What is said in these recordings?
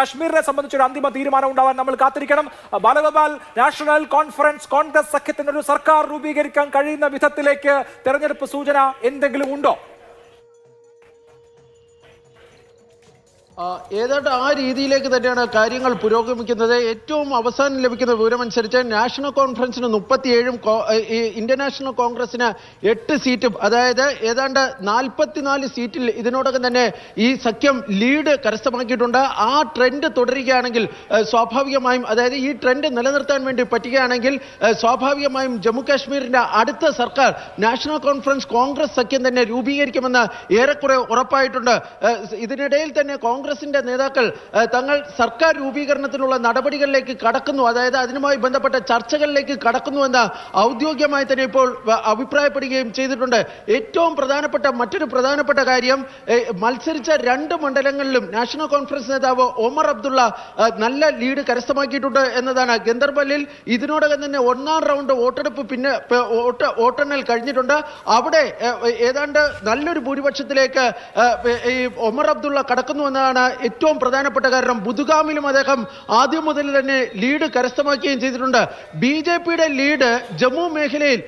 കശ്മീരിനെ സംബന്ധിച്ച് ഒരു അന്തിമ തീരുമാനം ഉണ്ടാവാൻ നമ്മൾ കാത്തിരിക്കണം. ബാലഗോപാൽ നാഷണൽ കോൺഫറൻസ് കോൺഗ്രസ് സഖ്യത്തിന് ഒരു സർക്കാർ രൂപീകരിക്കാൻ കഴിയുന്ന വിധത്തിലേക്ക് തെരഞ്ഞെടുപ്പ് സൂചന എന്തെങ്കിലും ഉണ്ടോ? ഏതാണ്ട് ആ രീതിയിലേക്ക് തന്നെയാണ് കാര്യങ്ങൾ പുരോഗമിക്കുന്നത്. ഏറ്റവും അവസാനം ലഭിക്കുന്ന വിവരമനുസരിച്ച് നാഷണൽ കോൺഫറൻസിന് മുപ്പത്തിയേഴും ഇന്റർനാഷണൽ കോൺഗ്രസിന് എട്ട് സീറ്റും അതായത് ഏതാണ്ട് നാൽപ്പത്തിനാല് സീറ്റിൽ ഇതിനോടകം തന്നെ ഈ സഖ്യം ലീഡ് കരസ്ഥമാക്കിയിട്ടുണ്ട്. ആ ട്രെൻഡ് തുടരുകയാണെങ്കിൽ സ്വാഭാവികമായും അതായത് ഈ ട്രെൻഡ് നിലനിർത്താൻ വേണ്ടി പറ്റുകയാണെങ്കിൽ സ്വാഭാവികമായും ജമ്മു കാശ്മീരിന്റെ അടുത്ത സർക്കാർ നാഷണൽ കോൺഫറൻസ് കോൺഗ്രസ് സഖ്യം തന്നെ രൂപീകരിക്കുമെന്ന് ഏറെക്കുറെ ഉറപ്പായിട്ടുണ്ട്. ഇതിനിടയിൽ തന്നെ കോൺഗ്രസിന്റെ നേതാക്കൾ തങ്ങൾ സർക്കാർ രൂപീകരണത്തിനുള്ള നടപടികളിലേക്ക് കടക്കുന്നു. അതായത് അതിനുമായി ബന്ധപ്പെട്ട ചർച്ചകളിലേക്ക് കടക്കുന്നു എന്ന് ഔദ്യോഗികമായി തന്നെ ഇപ്പോൾ അഭിപ്രായപ്പെടുകയും ചെയ്തിട്ടുണ്ട്. ഏറ്റവും പ്രധാനപ്പെട്ട മറ്റൊരു പ്രധാനപ്പെട്ട കാര്യം മത്സരിച്ച രണ്ട് മണ്ഡലങ്ങളിലും നാഷണൽ കോൺഫറൻസ് നേതാവ് ഒമർ അബ്ദുള്ള നല്ല ലീഡ് കരസ്ഥമാക്കിയിട്ടുണ്ട് എന്നതാണ്. ഗന്ദർബലിൽ ഇതിനോടകം തന്നെ ഒന്നാം റൗണ്ട് വോട്ടെടുപ്പ് പിന്നെ വോട്ടെണ്ണൽ കഴിഞ്ഞിട്ടുണ്ട്. അവിടെ ഏതാണ്ട് നല്ലൊരു ഭൂരിപക്ഷത്തിലേക്ക് ഈ ഒമർ അബ്ദുള്ള കടക്കുന്നു എന്നതാണ് ഏറ്റവും പ്രധാനപ്പെട്ട കാരണം. ബുദുഗാമിലും അദ്ദേഹം ആദ്യം മുതൽ തന്നെ ലീഡ് കരസ്ഥമാക്കുകയും ചെയ്തിട്ടുണ്ട്. ബി ജെ പിയുടെ ലീഡ് ജമ്മു മേഖലയിൽ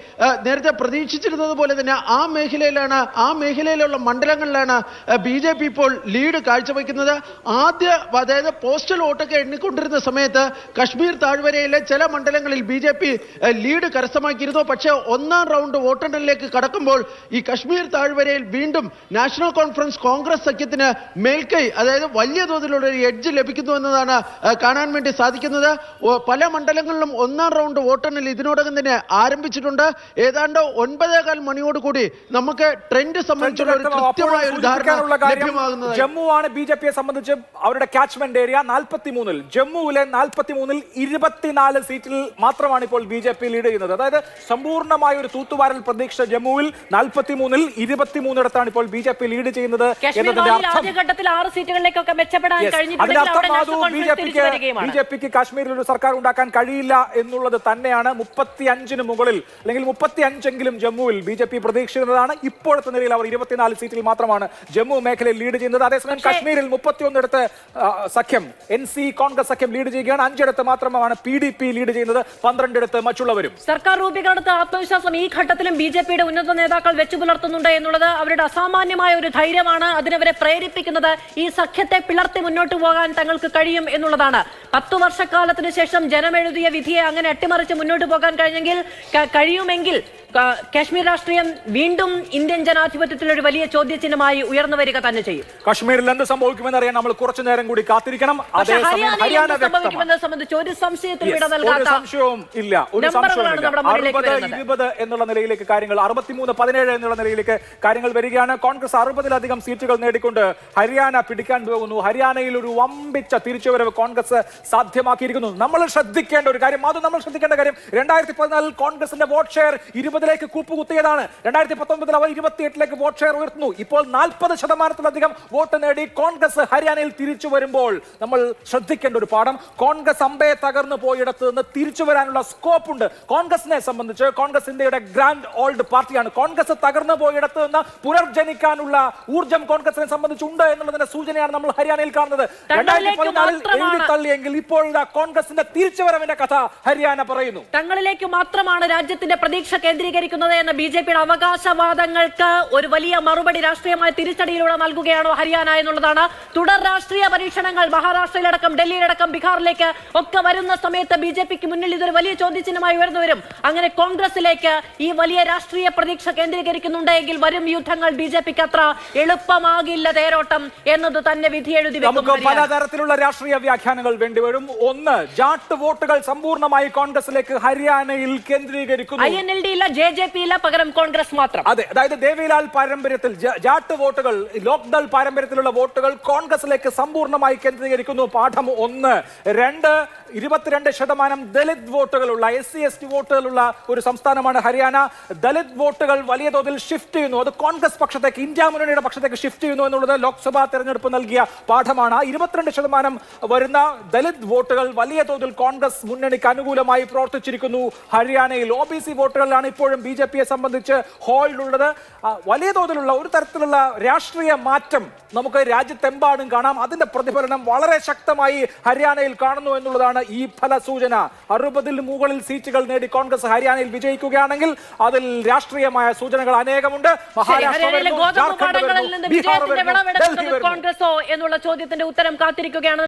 നേരത്തെ പ്രതീക്ഷിച്ചിരുന്നത് പോലെ തന്നെ ആ മേഖലയിലാണ് ആ മേഖലയിലുള്ള മണ്ഡലങ്ങളിലാണ് ബി ജെ പി ഇപ്പോൾ ലീഡ് കാഴ്ചവെക്കുന്നത്. ആദ്യ അതായത് പോസ്റ്റൽ വോട്ടൊക്കെ എണ്ണിക്കൊണ്ടിരുന്ന സമയത്ത് കശ്മീർ താഴ്വരയിലെ ചില മണ്ഡലങ്ങളിൽ ബി ജെ പി ലീഡ് കരസ്ഥമാക്കിയിരുന്നു. പക്ഷേ ഒന്നാം റൗണ്ട് വോട്ടെണ്ണലിലേക്ക് കടക്കുമ്പോൾ ഈ കശ്മീർ താഴ്വരയിൽ വീണ്ടും നാഷണൽ കോൺഫറൻസ് കോൺഗ്രസ് സഖ്യത്തിന് മേൽക്കൈ അതായത് വലിയ തോതിലുള്ള ഒരു എഡ്ജ് ലഭിക്കുന്നു എന്നതാണ് കാണാൻ വേണ്ടി സാധിക്കുന്നത്. പല മണ്ഡലങ്ങളിലും ഒന്നാം റൗണ്ട് വോട്ടെണ്ണൽ ഇതിനോടകം തന്നെ ആരംഭിച്ചിട്ടുണ്ട്. ഏതാണ്ട് ഒൻപതേകാൽ മണിയോടുകൂടി നമുക്ക് ട്രെൻഡ് സംബന്ധിച്ചുള്ള ഒരു കൃത്യമായ ഒരു ധാരണ ലഭ്യമാകുന്നത്. ജമ്മു ആണ് ബി ജെ പിയെ സംബന്ധിച്ച് അവരുടെ കാച്ച്മെന്റ് ഏരിയ നാൽപ്പത്തി മൂന്നിൽ ജമ്മുവിലെ നാൽപ്പത്തി മൂന്നിൽ ഇരുപത്തിനാല് സീറ്റിൽ മാത്രമാണ് ഇപ്പോൾ ബി ജെ പി ലീഡ് ചെയ്യുന്നത്. അതായത് സമ്പൂർണമായ ഒരു തൂത്തുവാരൽ പ്രതീക്ഷ ജമ്മുവിൽ നാൽപ്പത്തി മൂന്നിൽ ഇരുപത്തിമൂന്നിടത്താണ് ഇപ്പോൾ ബി ജെ പി ലീഡ് ചെയ്യുന്നത് എന്നതിന്റെ അർത്ഥം. ആദ്യഘട്ടത്തിൽ ആറ് സീറ്റുകളിലേക്കൊക്കെ മെച്ചപ്പെടാൻ കഴിഞ്ഞിട്ടില്ല കഴിഞ്ഞിട്ടുണ്ടെങ്കിൽ ബി ജെ പിക്ക് കാശ്മീരിൽ ഒരു സർക്കാർ ഉണ്ടാക്കാൻ കഴിയില്ല എന്നുള്ളത് തന്നെയാണ് മുപ്പത്തി അഞ്ചിന് മുകളിൽ അല്ലെങ്കിൽ മുപ്പത്തി അഞ്ചെങ്കിലും ജമ്മുവിൽ ബി ജെ പി പ്രതീക്ഷിക്കുന്നതാണ്. ഇപ്പോഴത്തെ നിലയിൽ അവർ ഇരുപത്തിനാല് സീറ്റിൽ മാത്രമാണ് ജമ്മു മേഖലയിൽ ലീഡ് ചെയ്യുന്നത്. അതേസമയം കാശ്മീരിൽ മുപ്പത്തിയൊന്നിടത്ത് സഖ്യം എൻ സി കോൺഗ്രസ് സഖ്യം ലീഡ് ചെയ്യുകയാണ്. അഞ്ചിടത്ത് മാത്രമാണ് പി ഡി പി ലീഡ് ചെയ്യുന്നത്. പന്ത്രണ്ടിടത്ത് മറ്റുള്ളവരും. സർക്കാർ രൂപീകരണത്ത് ആത്മവിശ്വാസം ഈ ഘട്ടത്തിലും ബി ജെ പിയുടെ ഉന്നത നേതാക്കൾ വെച്ചു പുലർത്തുന്നുണ്ട് എന്നുള്ളത് അവരുടെ അസാമാന്യമായ ഒരു ധൈര്യമാണ് അതിനവരെ പ്രേരിപ്പിക്കുന്നത് ഈ സഖ്യത്തെ പിളർത്തി മുന്നോട്ട് പോകാൻ തങ്ങൾക്ക് കഴിയും എന്നുള്ളതാണ്. പത്തു വർഷക്കാലത്തിന് ശേഷം ജനമെഴുതിയ വിധിയെ അങ്ങനെ അട്ടിമറിച്ച് മുന്നോട്ട് പോകാൻ കഴിഞ്ഞെങ്കിൽ കഴിയുമെങ്കിൽ കാശ്മീർ രാഷ്ട്രീയം വീണ്ടും ഇന്ത്യൻ ജനാധിപത്യത്തിൽ ഒരു വലിയ ചോദ്യചിഹ്നമായി ഉയർന്നു വരിക തന്നെ ചെയ്യും. കാശ്മീരിൽ എന്ത് സംഭവിക്കുമെന്ന് അറിയാൻ നമ്മൾ കുറച്ചു നേരം കൂടി കാത്തിരിക്കണം. സംഭവിക്കുമെന്നത് സംബന്ധിച്ച് ഒരു സംശയത്തിനും Yes, ഇട നൽകാത്ത ഇല്ല. ഒരു. ഇരുപത് എന്നുള്ള നിലയിലേക്ക് കാര്യങ്ങൾ അറുപത്തിമൂന്ന് പതിനേഴ് എന്നുള്ള നിലയിലേക്ക് കാര്യങ്ങൾ വരികയാണ്. കോൺഗ്രസ് അറുപതിലധികം സീറ്റുകൾ നേടിക്കൊണ്ട് ഹരിയാന പിടിക്കാൻ പോകുന്നു. ഹരിയാനയിൽ ഒരു വമ്പിച്ച തിരിച്ചുവരവ് കോൺഗ്രസ് സാധ്യമാക്കിയിരിക്കുന്നു. നമ്മൾ ശ്രദ്ധിക്കേണ്ട ഒരു കാര്യം അത് നമ്മൾ ശ്രദ്ധിക്കേണ്ട കാര്യം രണ്ടായിരത്തി പതിനാലിൽ കോൺഗ്രസിന്റെ വോട്ട് ഷെയർ ഇരുപതിലേക്ക് കൂപ്പുകുത്തിയതാണ് രണ്ടായിരത്തി പത്തൊമ്പതിൽ അവർ ഇരുപത്തിയെട്ടിലേക്ക് വോട്ട് ഷെയർ ഉയർത്തുന്നു. ഇപ്പോൾ നാൽപ്പത് ശതമാനത്തിലധികം വോട്ട് നേടി കോൺഗ്രസ് ഹരിയാനയിൽ തിരിച്ചു വരുമ്പോൾ നമ്മൾ ശ്രദ്ധിക്കേണ്ട ഒരു പാഠം. കോൺഗ്രസ് അമ്പയെ തകർന്നു പോയിടത്ത് നിന്ന് തിരിച്ചു വരാനുള്ള സ്കോപ്പ് ഉണ്ട്. കോൺഗ്രസിനെ സംബന്ധിച്ച് കോൺഗ്രസ് ഇന്ത്യയുടെ ഗ്രാൻഡ് ഓൾഡ് പാർട്ടിയാണ്. കോൺഗ്രസ് തകർന്നു പോയിടത്ത് നിന്ന് പുനർജനിക്കാനുള്ള ഊർജം കോൺഗ്രസിനെ സംബന്ധിച്ചുണ്ട് എന്നുള്ളതിന്റെ സൂചനയാണ് നമ്മൾ ഹരിയാനയിൽ കാണുന്നത്. രണ്ടായിരത്തി പതിനാലിൽ മാത്രമാണ് എഴുതി തള്ളിയെങ്കിൽ ഇപ്പോൾ കോൺഗ്രസിന്റെ തിരിച്ചുവരവിന്റെ കഥ ഹരിയാന പറയുന്നു. തങ്ങളിലേക്ക് മാത്രമാണ് രാജ്യത്തിന്റെ പ്രതീക്ഷ കേന്ദ്രീകരിക്കുന്നത് എന്ന ബി ജെ പിയുടെ അവകാശവാദങ്ങൾക്ക് ഒരു വലിയ മറുപടി രാഷ്ട്രീയമായ തിരിച്ചടിയിലൂടെ നൽകുകയാണോ ഹരിയാന എന്നുള്ളതാണ്. തുടർ രാഷ്ട്രീയ പരീക്ഷണങ്ങൾ മഹാരാഷ്ട്രയിലടക്കം ഡൽഹിയിലടക്കം ബീഹാറിലേക്ക് ഒക്കെ വരുന്ന സമയത്ത് ബി ജെ പിക്ക് മുന്നിൽ ഇതൊരു വലിയ ചോദ്യചിഹ്നമായി ഉയർന്നു വരും. അങ്ങനെ കോൺഗ്രസിലേക്ക് ഈ വലിയ രാഷ്ട്രീയ പ്രതീക്ഷ കേന്ദ്രീകരിക്കുന്നുണ്ടെങ്കിൽ വരും യുദ്ധങ്ങൾ ബി ജെ പിക്ക് അത്ര എളുപ്പമാകില്ല തേരോട്ടം എന്നത് തന്നെ വിധിയെഴുതി. പലതരത്തിലുള്ള രാഷ്ട്രീയ വ്യാഖ്യാനങ്ങൾ വേണ്ടിവരും ഒന്ന് ജാട്ട് വോട്ടുകൾ സമ്പൂർണമായി കോൺഗ്രസിലേക്ക് ഹരിയാനയിൽ കേന്ദ്രീകരിക്കുന്നു. ഐ എൻ എൽ ഡി ഇല്ല ജെ ജെ പി ഇല്ല പകരം കോൺഗ്രസ് മാത്രം. അതെ അതായത് ദേവിലാൽ പാരമ്പര്യത്തിൽ ജാട്ട് വോട്ടുകൾ ലോക്ദൾ പാരമ്പര്യത്തിലുള്ള വോട്ടുകൾ കോൺഗ്രസിലേക്ക് സമ്പൂർണമായി കേന്ദ്രീകരിക്കുന്നു. പാഠം ഒന്ന്. രണ്ട് ഇരുപത്തിരണ്ട് ശതമാനം ദലിത് വോട്ടുകളുള്ള എസ് സി എസ് ടി വോട്ടുകളുള്ള ഒരു സംസ്ഥാനമാണ് ഹരിയാന. ദലിത് വോട്ടുകൾ വലിയ തോതിൽ ഷിഫ്റ്റ് ചെയ്യുന്നു. അത് കോൺഗ്രസ് പക്ഷത്തേക്ക് ഇന്ത്യ മുന്നണിയുടെ പക്ഷത്തേക്ക് ഷിഫ്റ്റ് ചെയ്യുന്നു എന്നുള്ളത് ലോക്സഭാ തെരഞ്ഞെടുപ്പ് നൽകിയ പാഠമാണ്. ഇരുപത്തിരണ്ട് ശതമാനം വരുന്ന ദലിത് വോട്ടുകൾ വലിയ തോതിൽ കോൺഗ്രസ് മുന്നണിക്ക് അനുകൂലമായി പ്രവർത്തിച്ചിരിക്കുന്നു ഹരിയാനയിൽ. ഒ ബി സി വോട്ടുകളിലാണ് ഇപ്പോഴും ബി ജെ പിയെ സംബന്ധിച്ച് ഹോൾഡുള്ളത് വലിയ തോതിലുള്ള ഒരു തരത്തിലുള്ള രാഷ്ട്രീയ മാറ്റം നമുക്ക് രാജ്യത്തെമ്പാടും കാണാം. അതിന്റെ പ്രതിഫലനം വളരെ ശക്തമായി ഹരിയാനയിൽ കാണുന്നു എന്നുള്ളതാണ് ഈ ഫലസൂചന അറുപതിൽ മുകളിൽ സീറ്റുകൾ നേടി കോൺഗ്രസ് ഹരിയാനയിൽ വിജയിക്കുകയാണെങ്കിൽ അതിൽ രാഷ്ട്രീയമായ സൂചനകൾ അനേകമുണ്ട് മഹാരാഷ്ട്രയിലെ മഹാരാഷ്ട്ര. കോൺഗ്രസോ എന്നുള്ള ചോദ്യത്തിന്റെ ഉത്തരം കാത്തിരിക്കുകയാണ്